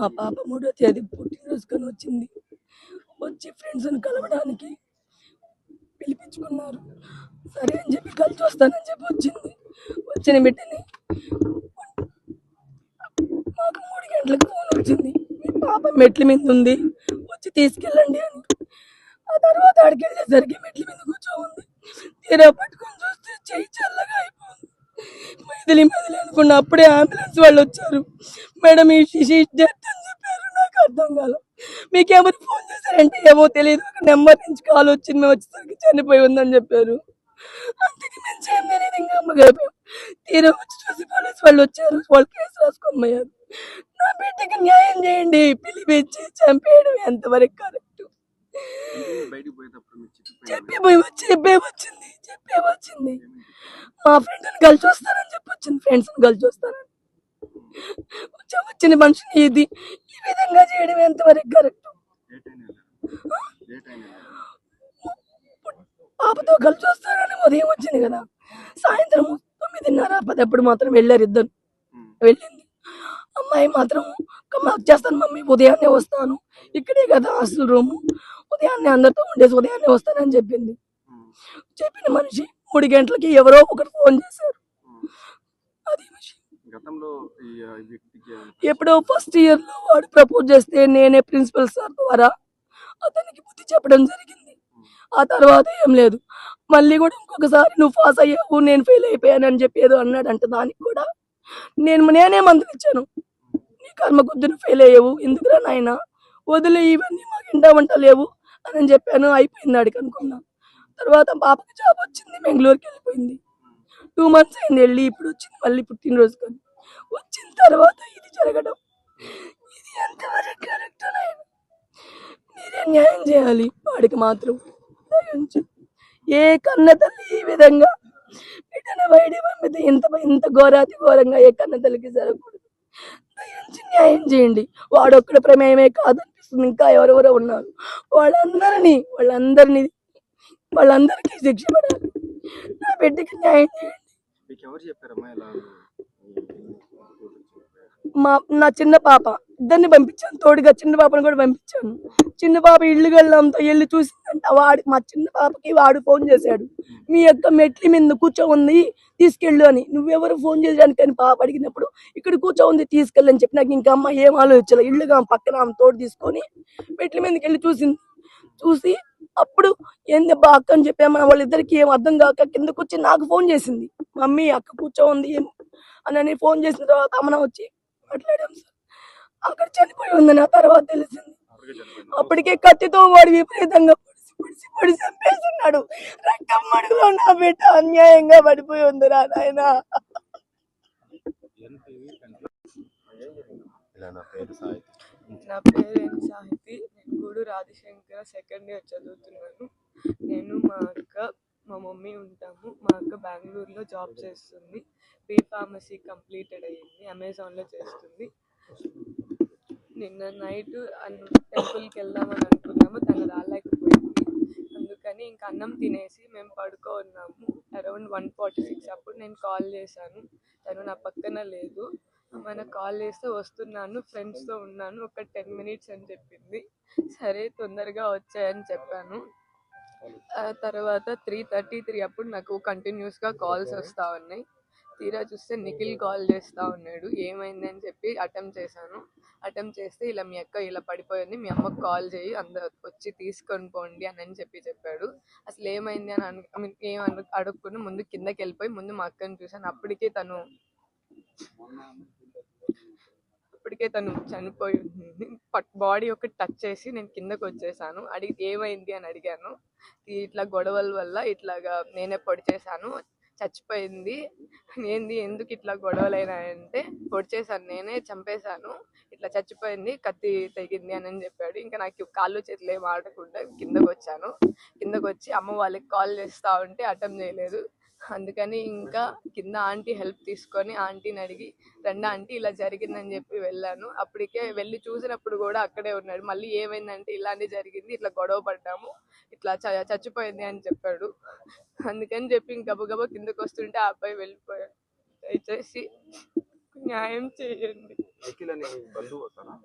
మా పాప మూడో తేదీ పుట్టినరోజుకొని వచ్చింది. వచ్చి ఫ్రెండ్స్ని కలవడానికి పిలిపించుకున్నారు. సరే అని చెప్పి కలిసి వస్తానని చెప్పి వచ్చింది. వచ్చిన బిడ్డని మాకు మూడు గంటలకు ఫోన్ వచ్చింది. మీ పాప మెట్ల మీద ఉంది. వచ్చి తీసుకెళ్ళండి అని. ఆ తర్వాత ఆడికి వెళ్ళేసరికి మెట్ల మీద కూర్చో ఉంది తీరా పట్టుకొని చూస్తే చెయ్యి చల్లగా అయిపోయింది మెదిలి మెదిలి అనుకున్న అప్పుడే అంబులెన్స్ వాళ్ళు వచ్చారు. మేడం ఈ శిశి డెత్ అని చెప్పారు. నాకు అర్థం కాదు మీకేమో ఫోన్ చేశారంటే ఏమో తెలియదు. ఒక నెంబర్ నుంచి కాల్ వచ్చింది. మేము వచ్చేసరికి చనిపోయి ఉందని చెప్పారు. అందుకే మేము చేయలేదు. ఇంకా అమ్మగారు తీరా వచ్చి చూసి పోలీస్ వాళ్ళు వచ్చారు. వాళ్ళు కేసు రాసుకోమయ్యారు నా బిడ్డకి న్యాయం చేయండి. పిలిపించి చంపేయడం ఎంతవరకు కాదు. చెప్పే వచ్చింది చెప్పే వచ్చింది. మా ఫ్రెండ్ కలిసి వస్తానని చెప్పి వచ్చింది ఫ్రెండ్స్ కలిసి వస్తానని. వచ్చి వచ్చిన మనిషిని ఇది ఈ విధంగా చేయడం ఎంతవరకు కరెక్ట్ పాపతో కలిసి వస్తానని ఉదయం వచ్చింది కదా. సాయంత్రం తొమ్మిదిన్నర పదప్పుడు మాత్రం వెళ్ళారు ఇద్దరు. వెళ్ళింది. అమ్మాయి మాత్రం మాకు చేస్తాను మమ్మీ ఉదయాన్నే వస్తాను. ఇక్కడే కదా హాస్టల్ రూమ్. ఉదయాన్నే అందరితో ఉండేసి ఉదయాన్నే వస్తానని చెప్పింది. చెప్పిన మనిషి మూడు గంటలకి ఎవరో ఒకరు ఫోన్ చేశారు. అది ఎప్పుడో ఫస్ట్ ఇయర్లో వాడు ప్రపోజ్ చేస్తే నేనే ప్రిన్సిపల్ సార్ ద్వారా అతనికి బుద్ధి చెప్పడం జరిగింది. ఆ తర్వాత ఏం లేదు. మళ్ళీ కూడా ఇంకొకసారి నువ్వు పాస్ అయ్యావు నేను ఫెయిల్ అయిపోయాను అని చెప్పి ఏదో అన్నాడంట దానికి కూడా. నేను నేనే మందులు ఇచ్చాను. నీ కర్మ కొద్ది నువ్వు ఫెయిల్ అయ్యావు. ఎందుకురా నాయన? వదిలే ఇవన్నీ మాకు ఇంటామంట లేవు. అని చెప్పాను. అయిపోయింది అడిగి అనుకున్నాను తర్వాత పాపకి జాబ్ వచ్చింది బెంగళూరుకి వెళ్ళిపోయింది. టూ మంత్స్ అయింది వెళ్ళి ఇప్పుడు వచ్చింది మళ్ళీ పుట్టినరోజు కానీ వచ్చిన తర్వాత ఇది జరగడం. ఇది ఎంతవరకు కరెక్ట్ మీరే న్యాయం చేయాలి. వాడికి మాత్రం ఏ కన్న తల్లి ఈ విధంగా బిడ్డను బయట పంపితే ఇంత ఇంత ఘోరాతి ఘోరంగా ఏ కన్న తల్లికి జరగకూడదు. దయించి న్యాయం చేయండి. వాడొక్కడ ప్రమేయమే కాదనిపిస్తుంది. ఇంకా ఎవరెవరో ఉన్నారు. వాళ్ళందరినీ వాళ్ళందరినీ వాళ్ళందరికీ శిక్ష పడాలి. నా బిడ్డకి న్యాయం మా నా చిన్న పాప. ఇద్దరిని పంపించాను. తోడుగా చిన్న పాపను కూడా పంపించాను. చిన్న పాప ఇల్లు వెళ్ళడంతో వెళ్ళి చూసిందంట వాడి మా చిన్న పాపకి వాడు ఫోన్ చేశాడు. మీ యొక్క మెట్ల మీద కూర్చో ఉంది తీసుకెళ్ళు అని. నువ్వెవరు ఫోన్ చేయడానికి అని పాప అడిగినప్పుడు ఇక్కడ కూర్చో ఉంది తీసుకెళ్ళి అని చెప్పి నాకు ఇంకా అమ్మ ఏం ఆలోచించాలి. ఇల్లుగా ఆమె పక్కన ఆమె తోడు తీసుకొని మెట్ల మీదకి వెళ్ళి చూసింది. చూసి అప్పుడు ఏంది అబ్బా అక్క అని చెప్పాము వాళ్ళిద్దరికి ఏం అర్థం కాక కిందకు వచ్చి నాకు ఫోన్ చేసింది. మమ్మీ అక్క కూర్చో ఉంది ఏం అని ఫోన్ చేసిన తర్వాత అమ్మన వచ్చి మాట్లాడాం సార్. అక్కడ చనిపోయి ఉందని ఆ తర్వాత తెలిసింది. అప్పటికే కత్తితో వాడు విపరీతంగా చంపేస్తున్నాడు. రక్తం మడుగులో నా బిడ్డ అన్యాయంగా పడిపోయి ఉంది రా నాయన. ఇలా నా పేరు సాయి నా పేరు సాహితి? నేను గూడూరు ఆదిశంకర సెకండ్ ఇయర్ చదువుతున్నాను. నేను మా అక్క మా మమ్మీ ఉంటాము. మా అక్క బెంగళూరులో జాబ్ చేస్తుంది. బీ ఫార్మసీ కంప్లీటెడ్ అయ్యింది. అమెజాన్లో చేస్తుంది. నిన్న నైట్ టెంపుల్కి వెళ్దామని అనుకున్నాము. తను ఇంకా అన్నం తినేసి మేము పడుకో ఉన్నాము. అరౌండ్ వన్ ఫార్టీ సిక్స్ అప్పుడు నేను కాల్ చేశాను. తను నా పక్కన లేదు. మన కాల్ చేస్తే వస్తున్నాను. ఫ్రెండ్స్తో ఉన్నాను. ఒక టెన్ మినిట్స్ అని చెప్పింది. సరే తొందరగా వచ్చాయని చెప్పాను. ఆ తర్వాత త్రీ థర్టీ త్రీ అప్పుడు నాకు కంటిన్యూస్గా కాల్స్ వస్తూ ఉన్నాయి. తీరా చూస్తే నిఖిల్ కాల్ చేస్తూ ఉన్నాడు. ఏమైంది అని చెప్పి అటెంప్ట్ చేశాను. అటెంప్ట్ చేస్తే ఇలా మీ అక్క ఇలా పడిపోయింది మీ అమ్మకు కాల్ చేయి అందరు వచ్చి తీసుకొని పోండి అని అని చెప్పి చెప్పాడు. అసలు ఏమైంది అని అను ఏం అను అడుక్కుని ముందు కిందకి వెళ్ళిపోయి ముందు మా అక్కని చూశాను. అప్పటికే తను అప్పటికే తను చనిపోయింది బాడీ ఒకటి టచ్ చేసి నేను కిందకు వచ్చేసాను. అడిగి ఏమైంది అని అడిగాను. ఇట్లా గొడవల వల్ల ఇట్లాగా నేనే పొడి చేశాను చచ్చిపోయింది. ఏంది ఎందుకు ఇట్లా గొడవలైనాయంటే పొడిచేశాను నేనే చంపేశాను ఇట్లా చచ్చిపోయింది కత్తి తెగింది అని అని చెప్పాడు. ఇంకా నాకు కాళ్ళు చేతులు ఏం ఆడకుండా కిందకు వచ్చాను కిందకు వచ్చి అమ్మ వాళ్ళకి కాల్ చేస్తా ఉంటే అటెంప్ట్ చేయలేదు. అందుకని ఇంకా కింద ఆంటీ హెల్ప్ తీసుకొని ఆంటీని అడిగి రండి ఆంటీ ఇలా జరిగిందని చెప్పి వెళ్ళాను. అప్పటికే వెళ్ళి చూసినప్పుడు కూడా అక్కడే ఉన్నాడు. మళ్ళీ ఏమైందంటే ఇలాంటి జరిగింది ఇట్లా గొడవ పడ్డాము. ఇట్లా చ- చచ్చిపోయింది అని చెప్పాడు. అందుకని చెప్పి ఇంక గబగబా కిందకు వస్తుంటే ఆ అబ్బాయి వెళ్ళిపోయాడు. దయచేసి న్యాయం చేయండి.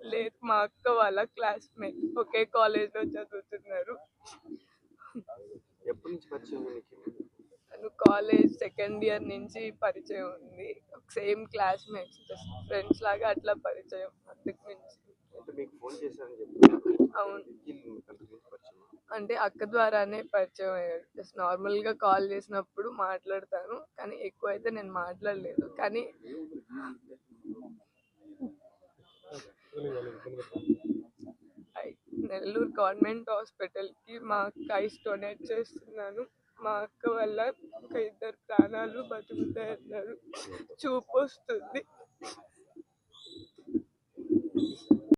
లేదు మా అక్క వాళ్ళ క్లాస్మేట్. ఒకే కాలేజ్లో చదువుతున్నారు. ఎప్పటి నుంచి పరిచయం తను కాలేజ్ సెకండ్ ఇయర్ నుంచి పరిచయం ఉంది. సేమ్ క్లాస్మేట్స్ జస్ట్ ఫ్రెండ్స్ లాగా అట్లా పరిచయం అంతకు మించి. అవును. అంటే అక్క ద్వారానే పరిచయం అయ్యాడు జస్ట్ నార్మల్గా కాల్ చేసినప్పుడు మాట్లాడతాను కానీ ఎక్కువ అయితే నేను మాట్లాడలేదు. కానీ ఐ- నెల్లూరు గవర్నమెంట్ హాస్పిటల్కి మా ఐస్ డొనేట్ చేస్తున్నాను. మా అక్క వల్ల ఒక ఇద్దరు ప్రాణాలు బతుకుతాయి అన్నారు చూపు వస్తుంది